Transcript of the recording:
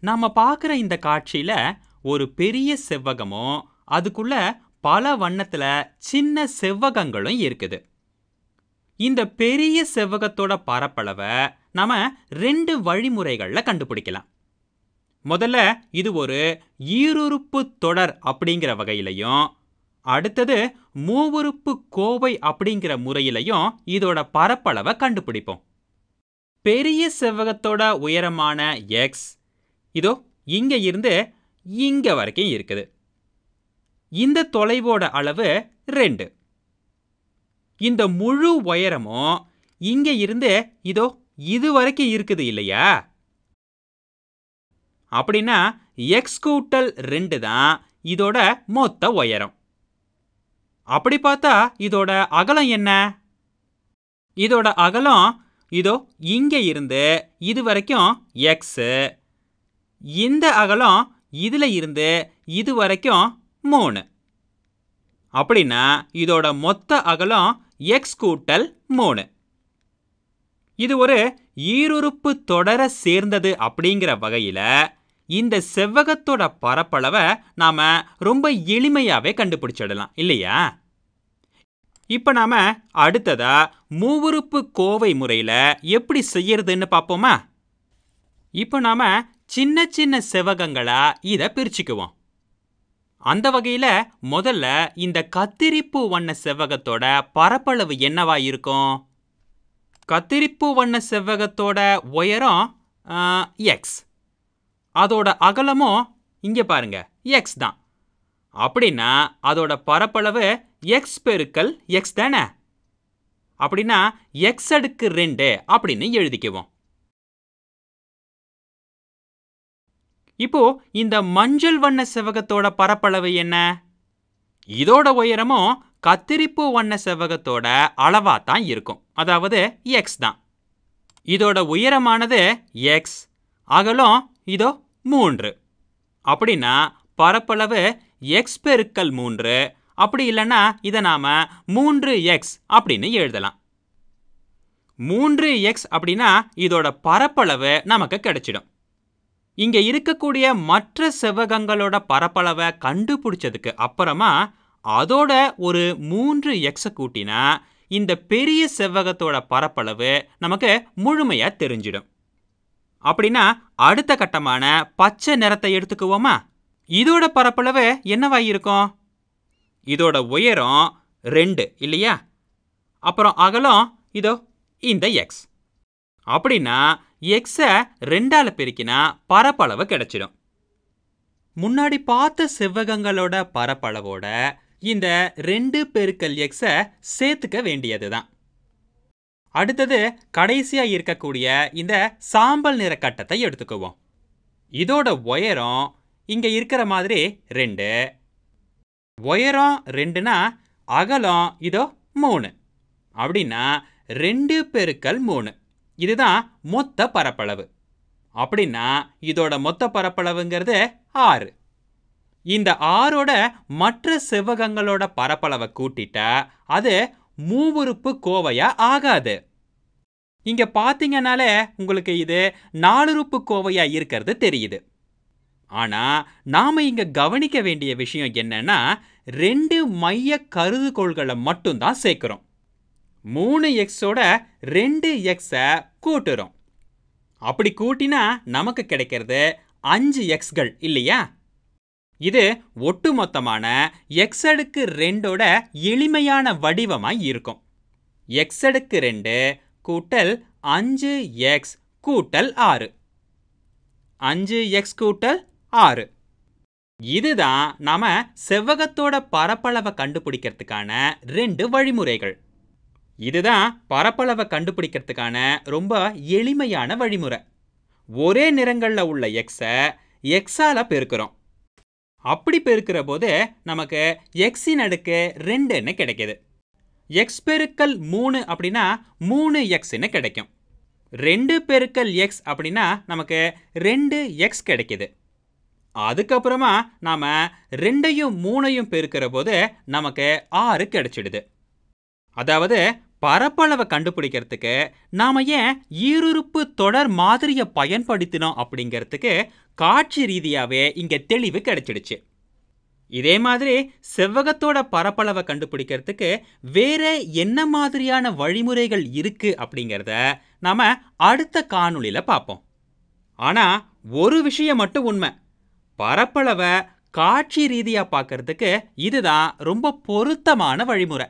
நாம பார்க்குற இந்த காட்சியில ஒரு பெரிய செவ்வகமும் அதுக்குள்ள பல வண்ணத்துல சின்ன செவ்வகங்களும் இருக்குது. இந்த பெரிய செவ்வகத்தோட பரப்பளவை நாம ரெண்டு வழிமுறைகள்ல கண்டுபிடிக்கலாம். முதல்ல இது ஒரு ஈருறுப்பு தொடர் அப்படிங்கிற வகையிலையும் அடுத்தது மூவுறுப்பு கோவை அப்படிங்கிற முறையிலையும் இதோட பரப்பளவை கண்டுபிடிப்போம். பெரிய செவ்வகத்தோட உயரமான எக்ஸ் இதோ இங்கே இருந்து இங்கே வரைக்கும் இருக்குது. இந்த தொலைவோட அளவு ரெண்டு. இந்த முழு உயரமும் இங்கே இருந்து இதோ இது வரைக்கும் இருக்குது இல்லையா? அப்படின்னா எக்ஸ் கூட்டல் ரெண்டு தான் இதோட மொத்த உயரம். அப்படி பார்த்தா இதோட அகலம் என்ன? இதோட அகலம் இதோ இங்கே இருந்து இது வரைக்கும் எக்ஸு இந்த அகலம் இதுல இருந்து இது வரைக்கும் மூணு. அப்படின்னா இதோட மொத்த அகலம் எக்ஸ் கூட்டல் மூணு. இது ஒரு ஈருறுப்பு தொடர சேர்ந்தது அப்படிங்கிற வகையில இந்த செவ்வகத்தோட பரப்பளவை நாம ரொம்ப எளிமையாகவே கண்டுபிடிச்சிடலாம் இல்லையா? இப்போ நாம அடுத்ததா மூவுறுப்பு கோவை முறையில் எப்படி செய்யறதுன்னு பார்ப்போமா? இப்போ நாம சின்ன சின்ன செவ்வகங்களா இதை பிரிச்சுக்குவோம். அந்த வகையில் முதல்ல இந்த கத்திரிப்பு வண்ண செவ்வகத்தோட பரப்பளவு என்னவா இருக்கும்? கத்திரிப்பு வண்ண செவ்வகத்தோட உயரம் எக்ஸ் அதோட அகலமும் இங்கே பாருங்க எக்ஸ் தான். அப்படின்னா அதோட பரப்பளவு எக்ஸ் பெருக்கல் எக்ஸ் தானே? அப்படின்னா எக்ஸ் அடுக்கு ரெண்டு அப்படின்னு எழுதிக்குவோம். இப்போ இந்த மஞ்சள் வண்ண செவ்வகத்தோட பரப்பளவு என்ன? இதோட உயரமும் கத்திரிப்பு வண்ண செவ்வகத்தோட அளவா தான் இருக்கும். அதாவது எக்ஸ் தான். இதோட உயரமானது எக்ஸ் அகலம் இதோ மூன்று. அப்படின்னா பரப்பளவு எக்ஸ் பெருக்கல் மூன்று. அப்படி இல்லைன்னா இதை நாம மூன்று எக்ஸ் அப்படின்னு எழுதலாம். மூன்று எக்ஸ் அப்படின்னா இதோட பரப்பளவு நமக்கு கிடைச்சிடும். இங்க இருக்கக்கூடிய மற்ற செவ்வகங்களோட பரப்பளவை கண்டுபிடிச்சதுக்கு அப்புறமா அதோட ஒரு மூன்று எக்ஸை கூட்டினா இந்த பெரிய செவ்வகத்தோட பரப்பளவு நமக்கு முழுமையா தெரிஞ்சிடும். அப்படின்னா அடுத்த கட்டமான பச்சை நிறத்தை எடுத்துக்குவோமா? இதோட பரப்பளவு என்னவா இருக்கும் இதோட உயரம் ரெண்டு இல்லையா? அப்புறம் அகலம் இதோ இந்த எக்ஸ் அப்படின்னா எக்ஸை ரெண்டால் பெருக்கினா பரப்பளவு கிடைச்சிடும். முன்னாடி பார்த்த செவ்வகங்களோட பரப்பளவோட இந்த ரெண்டு பெருக்கல் எக்ஸை சேர்த்துக்க வேண்டியது தான் அடுத்தது கடைசியாக இருக்கக்கூடிய இந்த சாம்பல் நிற கட்டத்தை எடுத்துக்குவோம். இதோட உயரம் இங்கே இருக்கிற மாதிரி ரெண்டு. உயரம் ரெண்டுனா அகலம் இதோ மூணு. அப்படின்னா ரெண்டு பெருக்கல் மூணு. இதுதான் மொத்த பரப்பளவு. அப்படின்னா இதோட மொத்த பரப்பளவுங்கிறது ஆறு. இந்த ஆறோட மற்ற செவ்வகங்களோட பரப்பளவை கூட்டிட்டா அது மூவுறுப்பு கோவையா ஆகாது. இங்க பார்த்தீங்கனாலே உங்களுக்கு இது நாலுறுப்பு கோவையா இருக்கிறது தெரியுது. ஆனா நாம இங்க கவனிக்க வேண்டிய விஷயம் என்னன்னா ரெண்டு மைய கருதுகோள்களை மட்டும்தான் சேர்க்கிறோம். மூணு எக்ஸோட ரெண்டு எக்ஸை கூட்டுறோம். அப்படி கூட்டினா நமக்கு கிடைக்கிறது அஞ்சு எக்ஸ்கள் இல்லையா? இது ஒட்டுமொத்தமான எக்ஸ் அடுக்கு ரெண்டோட எளிமையான வடிவமாய் இருக்கும். எக்ஸ் அடுக்கு ரெண்டு கூட்டல் அஞ்சு எக்ஸ் கூட்டல் ஆறு. அஞ்சு எக்ஸ் கூட்டல் ஆறு. இதுதான் நாம செவ்வகத்தோட பரப்பளவை கண்டுபிடிக்கிறதுக்கான ரெண்டு வழிமுறைகள். இதுதான் பரப்பளவை கண்டுபிடிக்கிறதுக்கான ரொம்ப எளிமையான வழிமுறை. ஒரே நிறங்களில் உள்ள எக்ஸை எக்ஸால் பெருக்கிறோம். அப்படி பெருக்கிற போது நமக்கு எக்ஸின் அடுக்கு ரெண்டுன்னு கிடைக்குது. எக்ஸ் பெருக்கல் மூணு அப்படின்னா மூணு எக்ஸ்ன்னு கிடைக்கும். ரெண்டு பெருக்கல் எக்ஸ் அப்படின்னா நமக்கு ரெண்டு எக்ஸ் கிடைக்குது. அதுக்கப்புறமா நாம் ரெண்டையும் மூணையும் பெருக்கிற போது நமக்கு ஆறு கிடைச்சிடுது. அதாவது பரப்பளவை கண்டுபிடிக்கிறதுக்கு நாம ஏன் ஈருறுப்பு தொடர் மாதிரியை பயன்படுத்தினோம் அப்படிங்கிறதுக்கு காட்சி ரீதியாகவே இங்க தெளிவு கிடைச்சிடுச்சு. இதே மாதிரி செவ்வகத்தோட பரப்பளவை கண்டுபிடிக்கிறதுக்கு வேற என்ன மாதிரியான வழிமுறைகள் இருக்கு அப்படிங்கிறத நாம அடுத்த காணொளியில பார்ப்போம். ஆனா ஒரு விஷயம் மட்டும் உண்மை. பரப்பளவை காட்சி ரீதியா பார்க்கறதுக்கு இதுதான் ரொம்ப பொருத்தமான வழிமுறை.